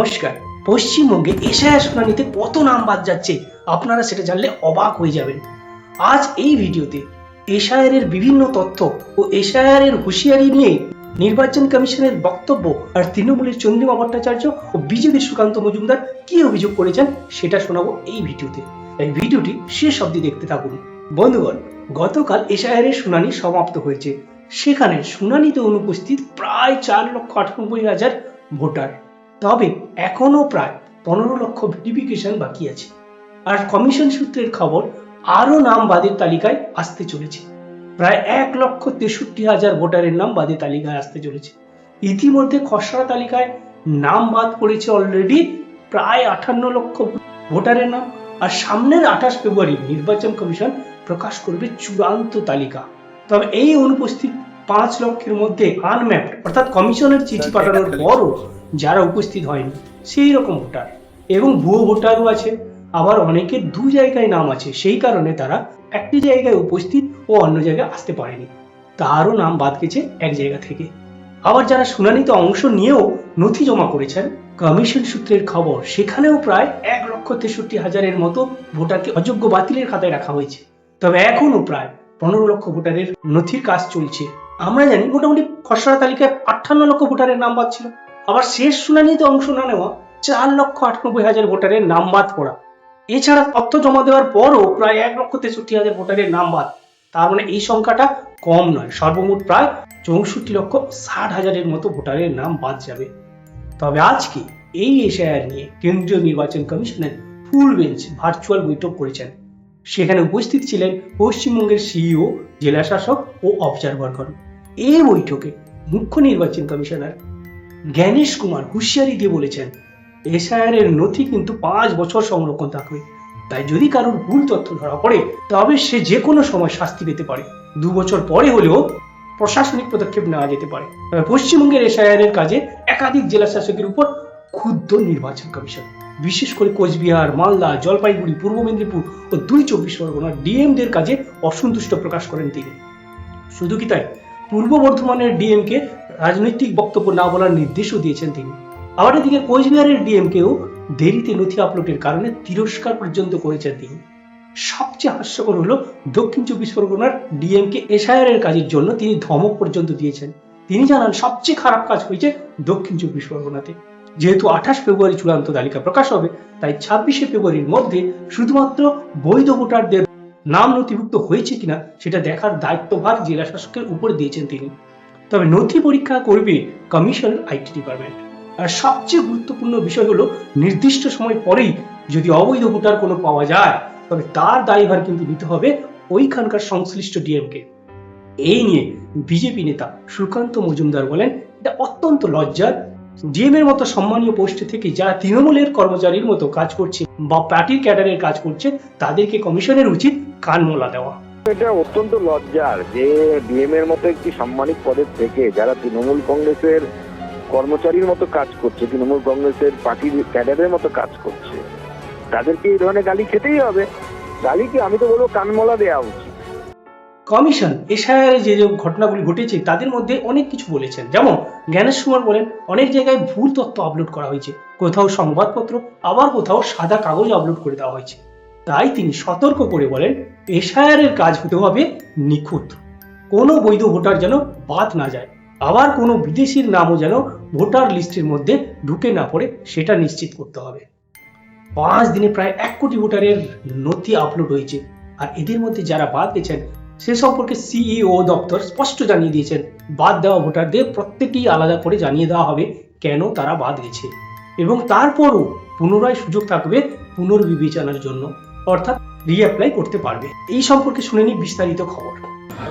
নমস্কার। পশ্চিমবঙ্গে এশায়া শুনানিতে কত নাম বাদ যাচ্ছে, আপনারা সেটা জানলে অবাক হয়ে যাবেন। আজ এই ভিডিওতে এশায়ার এর বিভিন্ন তথ্য ও এশায়ার এর হুঁশিয়ারি নিয়ে নির্বাচন কমিশনের বক্তব্য আর তৃণমূলের চন্দ্রিমা ভট্টাচার্য ও বিজেপির সুকান্ত মজুমদার কি অভিযোগ করেছেন, সেটা শোনাবো এই ভিডিওতে। এই ভিডিওটি শেষ অবধি দেখতে থাকুন। বন্ধুগণ, গতকাল এশায়ারের শুনানি সমাপ্ত হয়েছে। সেখানে শুনানিতে অনুপস্থিত প্রায় চার লক্ষ আটানব্বই হাজার ভোটার। তবে এখনও প্রায় পনেরো লক্ষ ভেরিফিকেশন বাকি আছে। আর কমিশন সূত্রের খবর আরও নাম বাদের তালিকায় আসতে চলেছে। প্রায় এক লক্ষ তেষট্টি হাজার ভোটারের নাম বাদে তালিকায় আসতে চলেছে। ইতিমধ্যে খসড়া তালিকায় নাম বাদ পড়েছে অলরেডি প্রায় আটান্ন লক্ষ ভোটারের নাম। আর সামনের আঠাশ ফেব্রুয়ারি নির্বাচন কমিশন প্রকাশ করবে চূড়ান্ত তালিকা। তবে এই অনুপস্থিত পাঁচ লক্ষের মধ্যে আনম্যাপড অর্থাৎ কমিশনের চিঠি পাঠানোর পরও যারা উপস্থিত হয়নি সেই রকম ভোটার। এবং ভুয়ো ভোটারও আছে, আবার অনেকের দু জায়গায় নাম আছে, সেই কারণে তারা একটি জায়গায় উপস্থিত ও অন্য জায়গায় আসতে পারেনি। তারও নাম বাদ গেছে এক জায়গা থেকে। আবার যারা শুনানিতে অংশ নিয়েও নথি জমা করেছেন, কমিশন সূত্রের খবর সেখানেও প্রায় এক লক্ষ তেষট্টি হাজারের মতো ভোটারকে অযোগ্য বাতিলের খাতায় রাখা হয়েছে। তবে এখনও প্রায় পনেরো লক্ষ ভোটারের নথির কাজ চলছে। আমরা জানি মোটামুটি খসড়া তালিকায় আটান্ন লক্ষ ভোটারের নাম বাদ ছিল। আবার শেষ শুনানিতে অংশ না নেওয়া চার লক্ষ আটানব্বই হাজার ভোটারের নাম বাদ পড়া। এছাড়া তথ্য জমা দেওয়ার পরও প্রায় এক লক্ষ তেষট্টি হাজার ভোটারের নাম বাদ। তার মানে এই সংখ্যাটা কম নয়, সর্বমোট প্রায় চৌষট্টি লক্ষ ষাট হাজারের মতো ভোটারের নাম বাদ যাবে। তবে আজকে এই এশায়ার নিয়ে কেন্দ্রীয় নির্বাচন কমিশনের ফুল বেঞ্চ ভার্চুয়াল বৈঠক করেছেন? সেখানে উপস্থিত ছিলেন পশ্চিমবঙ্গের সিইও জেলা শাসক ও অবজারভারগণ। এই বৈঠকে মুখ্য নির্বাচন কমিশনার জ্ঞানেশ কুমার হুঁশিয়ারি দিয়ে বলেছেন এসআইআর এর নথি কিন্তু পাঁচ বছর সংরক্ষণ থাকবে। তাই যদি কারোর ভুল তথ্য ধরা পড়ে, তবে সে যে কোনো সময় শাস্তি পেতে পারে। দু বছর পরে হলেও প্রশাসনিক পদক্ষেপ নেওয়া যেতে পারে। তবে পশ্চিমবঙ্গের এসআইআর এর কাজে একাধিক জেলা শাসকের উপর ক্ষুদ্র নির্বাচন কমিশন। বিশেষ করে কোচবিহার, মালদা, জলপাইগুড়ি, পূর্ব মেদিনীপুর ও দুই চব্বিশ পরগনার ডিএমদের কাজে অসন্তুষ্ট প্রকাশ করেন তিনি। শুধু কি তাই? পূর্ব বর্ধমানের ডিএমকে রাজনৈতিক বক্তব্য না বলার নির্দেশও দিয়েছেন তিনি। আবার এদিকে কোচবিহারের ডিএমকেও দেরিতে নথি আপলোডের কারণে তিরস্কার পর্যন্ত করেছেন তিনি। সবচেয়ে হাস্যকর হলো দক্ষিণ চব্বিশ পরগনার ডিএমকে এসআইআর কাজের জন্য তিনি ধমক পর্যন্ত দিয়েছেন। তিনি জানান, সবচেয়ে খারাপ কাজ হয়েছে দক্ষিণ চব্বিশ পরগনাতে। যেহেতু আঠাশ ফেব্রুয়ারি চূড়ান্ত তালিকা প্রকাশ হবে, তাই ছাব্বিশে ফেব্রুয়ারির মধ্যে শুধুমাত্র বৈধ ভোটারদের নাম নথিভুক্ত হয়েছে কিনা সেটা দেখার দায়িত্বভার জেলা শাসকের উপর দিয়েছেন তিনি। তবে নথি পরীক্ষা করবে কমিশন আইটি ডিপার্টমেন্ট। আর সবচেয়ে গুরুত্বপূর্ণ বিষয় হলো, নির্দিষ্ট সময় পরেই যদি অবৈধ ভোটার কোনো পাওয়া যায়, তবে তার দায়ভার কিন্তু নিতে হবে ওইখানকার সংশ্লিষ্ট ডিএমকে। এই নিয়ে বিজেপি নেতা সুকান্ত মজুমদার বলেন, এটা অত্যন্ত লজ্জার ডিএম এর মতো সম্মানীয় পোস্টে থেকে যারা তৃণমূলের কর্মচারীর মতো কাজ করছে বা পার্টির ক্যাডারের কাজ করছে, তাদেরকে কমিশনের উচিত কান মোলা দেওয়া। এটা অত্যন্ত লজ্জার যে ডিএম এর মতো একটি সাম্মানিক পদের থেকে যারা তৃণমূল কংগ্রেসের কর্মচারীর মতো কাজ করছে, তৃণমূল কংগ্রেসের পার্টির ক্যাডারের মতো কাজ করছে, তাদেরকে এই ধরনের গালি খেতেই হবে। গালিকে আমি তো বলব কানমলা দেওয়া উচিত। কমিশন এশায়ারে যে যে ঘটনাগুলি ঘটেছে, তাদের মধ্যে অনেক কিছু বলেছেন। যেমন জ্ঞানেশ কুমার বলেন, অনেক জায়গায় ভুল তথ্য আপলোড করা হয়েছে। কোথাও সংবাদপত্র, আবার কোথাও সাদা কাগজ আপলোড করে দেওয়া হয়েছে। তাই তিনি সতর্ক করে বলেন এশায়ারের কাজ হতে হবে নিখুঁত। কোনো বৈধ ভোটার যেন বাদ না যায়। আবার কোনো বিদেশির নামও যেন ভোটার লিস্টের মধ্যে ঢুকে না পড়ে, সেটা নিশ্চিত করতে হবে। পাঁচ দিনে প্রায় এক কোটি ভোটারের নথি আপলোড হয়েছে। আর এদের মধ্যে যারা বাদ গেছেন সে সম্পর্কে সিইও দপ্তর স্পষ্ট জানিয়ে দিয়েছেন, বাদ দেওয়া ভোটারদের প্রত্যেকেই আলাদা করে জানিয়ে দেওয়া হবে কেন তারা বাদ গেছে। এবং তারপরও পুনরায় সুযোগ থাকবে পুনর্বিবেচনার জন্য, অর্থাৎ রিঅ্যাপ্লাই করতে পারবে। এই সম্পর্কে শুনে নি বিস্তারিত খবর।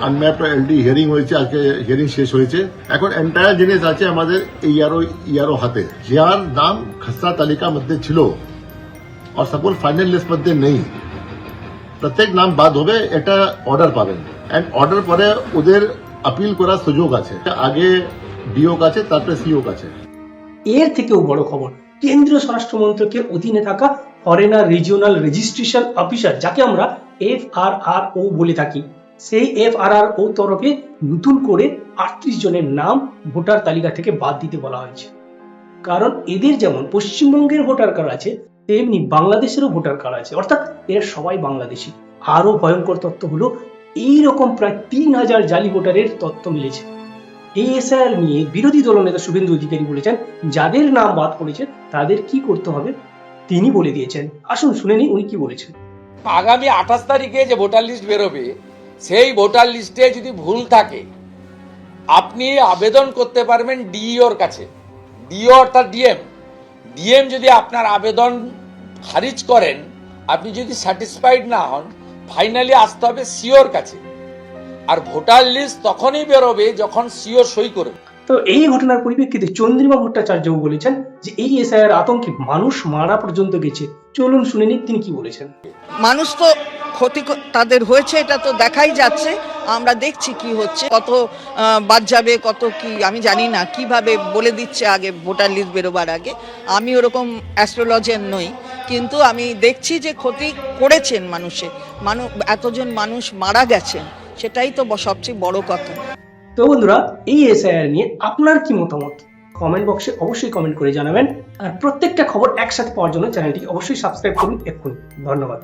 আনম্যাপ এলডি হিয়ারিং হয়েছে, আজকে হিয়ারিং শেষ হয়েছে। এখন এন্টায়ার জিনিস আছে আমাদের ইয়ারো ইয়ারো হাতে। যার নাম খসড়া তালিকা মধ্যে ছিল। আর সাপোজ ফাইনাল লিস্ট মধ্যে নেই। প্রত্যেক নাম বাদ হবে, এটা অর্ডার পাবেন। এন্ড অর্ডার পরে ওদের আপিল করার সুযোগ আছে। আগে ডিও কাছে তারপরে সিও কাছে এর থেকেও বড় খবর, কেন্দ্রীয় স্বরাষ্ট্র মন্ত্রকের অধীনে থাকা ফরেনার রিজিওনাল রেজিস্ট্রেশন অফিসার যাকে আমরা এফ আর আর ও বলে থাকি, সেই এফ আর আর ও তরফে নতুন করে আটত্রিশ জনের নাম ভোটার তালিকা থেকে বাদ দিতে বলা হয়েছে। কারণ এদের যেমন পশ্চিমবঙ্গের ভোটার কার্ড আছে তেমনি বাংলাদেশেরও ভোটার কার্ড আছে। অর্থাৎ এরা সবাই বাংলাদেশি। আরও ভয়ঙ্কর তথ্য হলো, এইরকম প্রায় তিন হাজার জালি ভোটারের তথ্য মিলেছে। এই এসআইআর নিয়ে বিরোধী দলনেতা শুভেন্দু অধিকারী বলেছেন, যাদের নাম বাদ পড়েছে, তাদের কি করতে হবে? তিনি বলে দিয়েছেন। আসুন, শুনে নিই উনি কি বলেছেন। আগামী আঠাশ তারিখে যে ভোটার লিস্ট বেরোবে, সেই ভোটার লিস্টে যদি ভুল থাকে, আপনি আবেদন করতে পারবেন ডিইওর কাছে। ডিও অর্থাৎ ডিএম ডিএম যদি আপনার আবেদন খারিজ করেন আপনি যদি স্যাটিসফাইড না হন ফাইনালি আসতে হবে সিওর কাছে। আর ভোটার লিস্ট তখনই বেরোবে যখন সিও সই করবে। তো এই ঘটনার পরিপ্রেক্ষিতে চন্দ্রিমা ভট্টাচার্যও বলেছেন যে এই এসআইআর আতঙ্কে মানুষ মারা পর্যন্ত গেছে। চলুন শুনে নিই তিনি কি বলেছেন। মানুষ তো ক্ষতি তাদের হয়েছে, এটা তো দেখাই যাচ্ছে। আমরা দেখছি কি হচ্ছে, কত বাদ যাবে, কত কি, আমি জানি না। কীভাবে বলে দিচ্ছে আগে ভোটার লিস্ট বেরোবার আগে? আমি ওরকম অ্যাস্ট্রোলজার নই, কিন্তু আমি দেখছি যে ক্ষতি করেছেন মানুষে। মানুষ এতজন মানুষ মারা গেছেন, সেটাই তো সবচেয়ে বড় কথা। তো বন্ধুরা, এই এসআইআর নিয়ে আপনার কি মতামত? কমেন্ট বক্সে অবশ্যই কমেন্ট করে জানাবেন। আর প্রত্যেকটা খবর একসাথে পাওয়ার জন্য চ্যানেলটি অবশ্যই সাবস্ক্রাইব করুন এক্ষুনি। ধন্যবাদ।